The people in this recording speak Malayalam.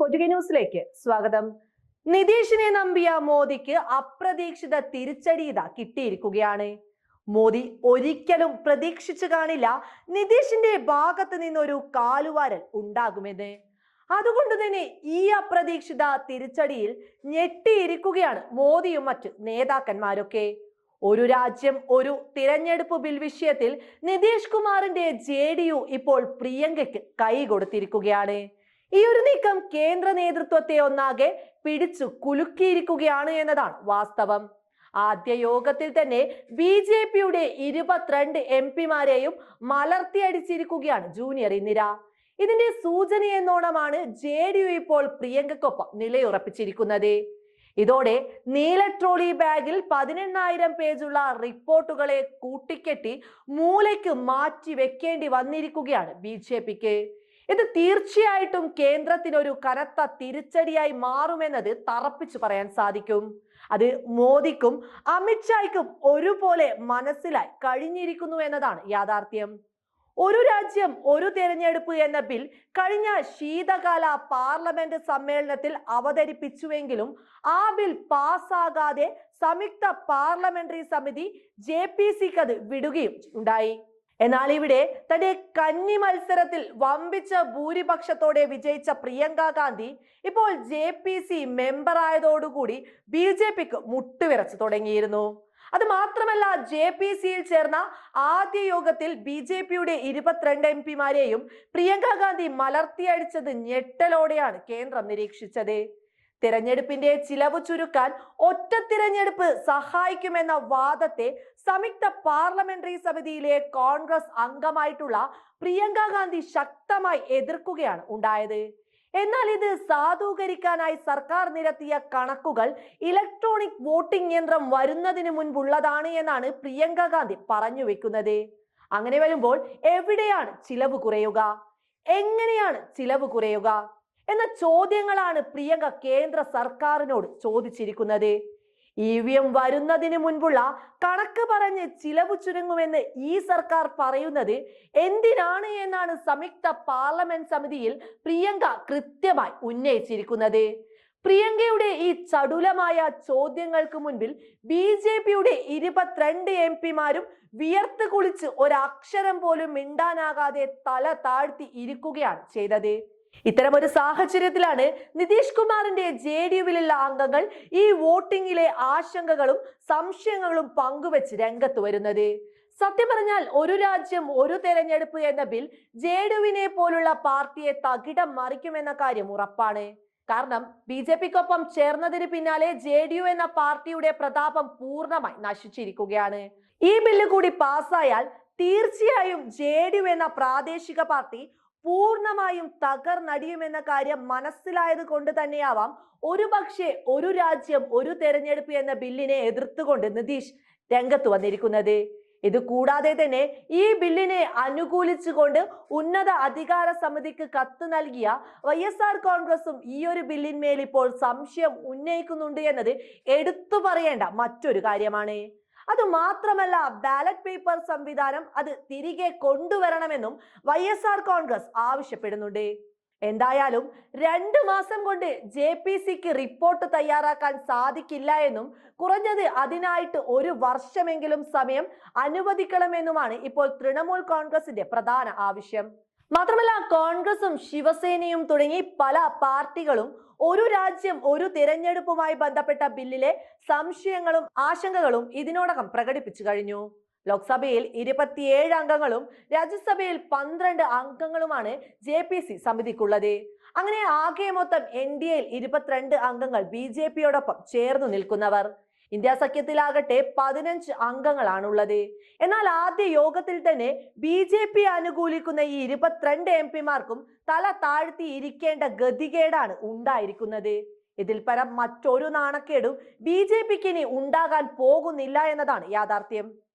വീഡിയോ ന്യൂസിലേക്ക് സ്വാഗതം. നിതീഷിനെ നമ്പിയ മോദിക്ക് അപ്രതീക്ഷിത തിരിച്ചടി ഇതാ കിട്ടിയിരിക്കുകയാണ്. മോദി ഒരിക്കലും പ്രതീക്ഷിച്ചു കാണില്ല നിതീഷിന്റെ ഭാഗത്ത് നിന്നൊരു കാലുവാരൽ ഉണ്ടാകുമെന്ന്. അതുകൊണ്ട് തന്നെ ഈ അപ്രതീക്ഷിത തിരിച്ചടിയിൽ ഞെട്ടിയിരിക്കുകയാണ് മോദിയും മറ്റ് നേതാക്കന്മാരൊക്കെ. ഒരു രാജ്യം ഒരു തിരഞ്ഞെടുപ്പ് ബിൽ വിഷയത്തിൽ നിതീഷ് കുമാറിന്റെ ജെ ഇപ്പോൾ പ്രിയങ്കയ്ക്ക് കൈ കൊടുത്തിരിക്കുകയാണ്. ഈ ഒരു നീക്കം കേന്ദ്ര നേതൃത്വത്തെ ഒന്നാകെ പിടിച്ചു കുലുക്കിയിരിക്കുകയാണ് എന്നതാണ് വാസ്തവം. ആദ്യ യോഗത്തിൽ തന്നെ ബി ജെ പിയുടെ ഇരുപത്തിരണ്ട് എം പിമാരെയും മലർത്തിയടിച്ചിരിക്കുകയാണ് ജൂനിയർ ഇന്ദിര. ഇതിന്റെ സൂചന എന്നോണമാണ് ജെ ഡി യു ഇപ്പോൾ പ്രിയങ്കക്കൊപ്പം നിലയുറപ്പിച്ചിരിക്കുന്നത്. ഇതോടെ നീല ട്രോളി ബാഗിൽ പതിനെണ്ണായിരം പേജുള്ള റിപ്പോർട്ടുകളെ കൂട്ടിക്കെട്ടി മൂലയ്ക്ക് മാറ്റി വെക്കേണ്ടി വന്നിരിക്കുകയാണ് ബി ജെ പിക്ക്. ഇത് തീർച്ചയായിട്ടും കേന്ദ്രത്തിനൊരു കനത്ത തിരിച്ചടിയായി മാറുമെന്നത് തറപ്പിച്ചു പറയാൻ സാധിക്കും. അത് മോദിക്കും അമിത്ഷായ്ക്കും ഒരുപോലെ മനസ്സിലായി കഴിഞ്ഞിരിക്കുന്നു എന്നതാണ് യാഥാർത്ഥ്യം. ഒരു രാജ്യം ഒരു തിരഞ്ഞെടുപ്പ് എന്ന ബിൽ കഴിഞ്ഞ ശീതകാല പാർലമെന്റ് സമ്മേളനത്തിൽ അവതരിപ്പിച്ചുവെങ്കിലും ആ ബിൽ പാസ്സാകാതെ സംയുക്ത പാർലമെന്ററി സമിതി ജെ പി സിക്ക് അത് വിടുകയും ഉണ്ടായി. എന്നാൽ ഇവിടെ തന്റെ കന്നി മത്സരത്തിൽ വമ്പിച്ച ഭൂരിപക്ഷത്തോടെ വിജയിച്ച പ്രിയങ്ക ഗാന്ധി ഇപ്പോൾ ജെ പി സി മെമ്പർ ആയതോടുകൂടി ബി ജെ പിക്ക് മുട്ടുവിറച്ചു തുടങ്ങിയിരുന്നു. അത് മാത്രമല്ല ജെ പി സിയിൽ ചേർന്ന ആദ്യ യോഗത്തിൽ ബി ജെ പിയുടെ ഇരുപത്തിരണ്ട് എം പിമാരെയും പ്രിയങ്ക ഗാന്ധി മലർത്തിയടിച്ചത് ഞെട്ടലോടെയാണ് കേന്ദ്രം നിരീക്ഷിച്ചത്. തിരഞ്ഞെടുപ്പിന്റെ ചിലവ് ചുരുക്കാൻ ഒറ്റ തിരഞ്ഞെടുപ്പ് സഹായിക്കുമെന്ന വാദത്തെ സംയുക്ത പാർലമെന്ററി സമിതിയിലെ കോൺഗ്രസ് അംഗമായിട്ടുള്ള പ്രിയങ്ക ഗാന്ധി ശക്തമായി എതിർക്കുകയാണ് ഉണ്ടായത്. എന്നാൽ ഇത് സാധൂകരിക്കാനായി സർക്കാർ നിരത്തിയ കണക്കുകൾ ഇലക്ട്രോണിക് വോട്ടിംഗ് യന്ത്രം വരുന്നതിന് മുൻപുള്ളതാണ് എന്നാണ് പ്രിയങ്ക ഗാന്ധി പറഞ്ഞു വെക്കുന്നത്. അങ്ങനെ വരുമ്പോൾ എവിടെയാണ് ചിലവ് കുറയുക? എങ്ങനെയാണ് ചിലവ് കുറയുക? എന്ന ചോദ്യങ്ങളാണ് പ്രിയങ്ക കേന്ദ്ര സർക്കാരിനോട് ചോദിച്ചിരിക്കുന്നത്. ഇ വി എം വരുന്നതിന് മുൻപുള്ള കണക്ക് പറഞ്ഞ് ചിലവ് ചുരുങ്ങുമെന്ന് ഈ സർക്കാർ പറയുന്നത് എന്തിനാണ് എന്നാണ് സംയുക്ത പാർലമെന്റ് സമിതിയിൽ പ്രിയങ്ക കൃത്യമായി ഉന്നയിച്ചിരിക്കുന്നത്. പ്രിയങ്കയുടെ ഈ ചടുലമായ ചോദ്യങ്ങൾക്ക് മുൻപിൽ ബി ജെ പിയുടെ ഇരുപത്തിരണ്ട് എം പിമാരും വിയർത്ത് കുളിച്ച് ഒരക്ഷരം പോലും മിണ്ടാനാകാതെ തല താഴ്ത്തി ഇരിക്കുകയാണ് ചെയ്തത്. ഇത്തരമൊരു സാഹചര്യത്തിലാണ് നിതീഷ് കുമാറിന്റെ ജെ ഡി യുവിലുള്ള അംഗങ്ങൾ ഈ വോട്ടിംഗിലെ ആശങ്കകളും സംശയങ്ങളും പങ്കുവെച്ച് രംഗത്ത് വരുന്നത്. സത്യം പറഞ്ഞാൽ ഒരു രാജ്യം ഒരു തെരഞ്ഞെടുപ്പ് എന്ന ബിൽ ജെ ഡിയുവിനെ പോലുള്ള പാർട്ടിയെ തകിടം മറിക്കുമെന്ന കാര്യം ഉറപ്പാണ്. കാരണം ബി ജെ പിക്കൊപ്പം ചേർന്നതിന് പിന്നാലെ ജെ ഡി യു എന്ന പാർട്ടിയുടെ പ്രതാപം പൂർണമായി നശിച്ചിരിക്കുകയാണ്. ഈ ബില്ല് കൂടി പാസ്സായാൽ തീർച്ചയായും ജെ ഡി യു എന്ന പ്രാദേശിക പാർട്ടി പൂർണമായും തകർന്നടിയുമെന്ന കാര്യം മനസ്സിലായത് കൊണ്ട് തന്നെയാവാം ഒരു പക്ഷേ ഒരു രാജ്യം ഒരു തെരഞ്ഞെടുപ്പ് എന്ന ബില്ലിനെ എതിർത്തുകൊണ്ട് നിതീഷ് രംഗത്ത് വന്നിരിക്കുന്നത്. ഇത് കൂടാതെ തന്നെ ഈ ബില്ലിനെ അനുകൂലിച്ചുകൊണ്ട് ഉന്നത അധികാര സമിതിക്ക് കത്ത് നൽകിയ വൈ എസ് ആർ കോൺഗ്രസും ഈ ഒരു ബില്ലിന്മേൽ ഇപ്പോൾ സംശയം ഉന്നയിക്കുന്നുണ്ട് എന്നത് എടുത്തു പറയേണ്ട മറ്റൊരു കാര്യമാണ്. അത് മാത്രമല്ല ബാലറ്റ് പേപ്പർ സംവിധാനം അത് തിരികെ കൊണ്ടുവരണമെന്നും വൈ എസ് ആർ കോൺഗ്രസ് ആവശ്യപ്പെടുന്നുണ്ട്. എന്തായാലും രണ്ട് മാസം കൊണ്ട് ജെ പി സിക്ക് റിപ്പോർട്ട് തയ്യാറാക്കാൻ സാധിക്കില്ല എന്നും കുറഞ്ഞത് അതിനായിട്ട് ഒരു വർഷമെങ്കിലും സമയം അനുവദിക്കണമെന്നുമാണ് ഇപ്പോൾ തൃണമൂൽ കോൺഗ്രസിന്റെ പ്രധാന ആവശ്യം. മാത്രമല്ല കോൺഗ്രസും ശിവസേനയും തുടങ്ങി പല പാർട്ടികളും ഒരു രാജ്യം ഒരു തിരഞ്ഞെടുപ്പുമായി ബന്ധപ്പെട്ട ബില്ലിലെ സംശയങ്ങളും ആശങ്കകളും ഇതിനോടകം പ്രകടിപ്പിച്ചു കഴിഞ്ഞു. ലോക്സഭയിൽ ഇരുപത്തിയേഴ് അംഗങ്ങളും രാജ്യസഭയിൽ പന്ത്രണ്ട് അംഗങ്ങളുമാണ് ജെ പി സി സമിതിക്കുള്ളത്. അങ്ങനെ ആകെ മൊത്തം എൻ ഡി എയിൽ ഇരുപത്തിരണ്ട് അംഗങ്ങൾ ബി ജെ പിയോടൊപ്പം ചേർന്നു നിൽക്കുന്നവർ. ഇന്ത്യ സഖ്യത്തിലാകട്ടെ പതിനഞ്ച് അംഗങ്ങളാണുള്ളത്. എന്നാൽ ആദ്യ യോഗത്തിൽ തന്നെ ബി ജെ പി അനുകൂലിക്കുന്ന ഈ ഇരുപത്തിരണ്ട് എം പിമാർക്കും തല താഴ്ത്തി ഇരിക്കേണ്ട ഗതികേടാണ് ഉണ്ടായിരിക്കുന്നത്. ഇതിൽ പരം മറ്റൊരു നാണക്കേടും ബി ജെ പിക്ക് ഇനി ഉണ്ടാകാൻ പോകുന്നില്ല എന്നതാണ് യാഥാർത്ഥ്യം.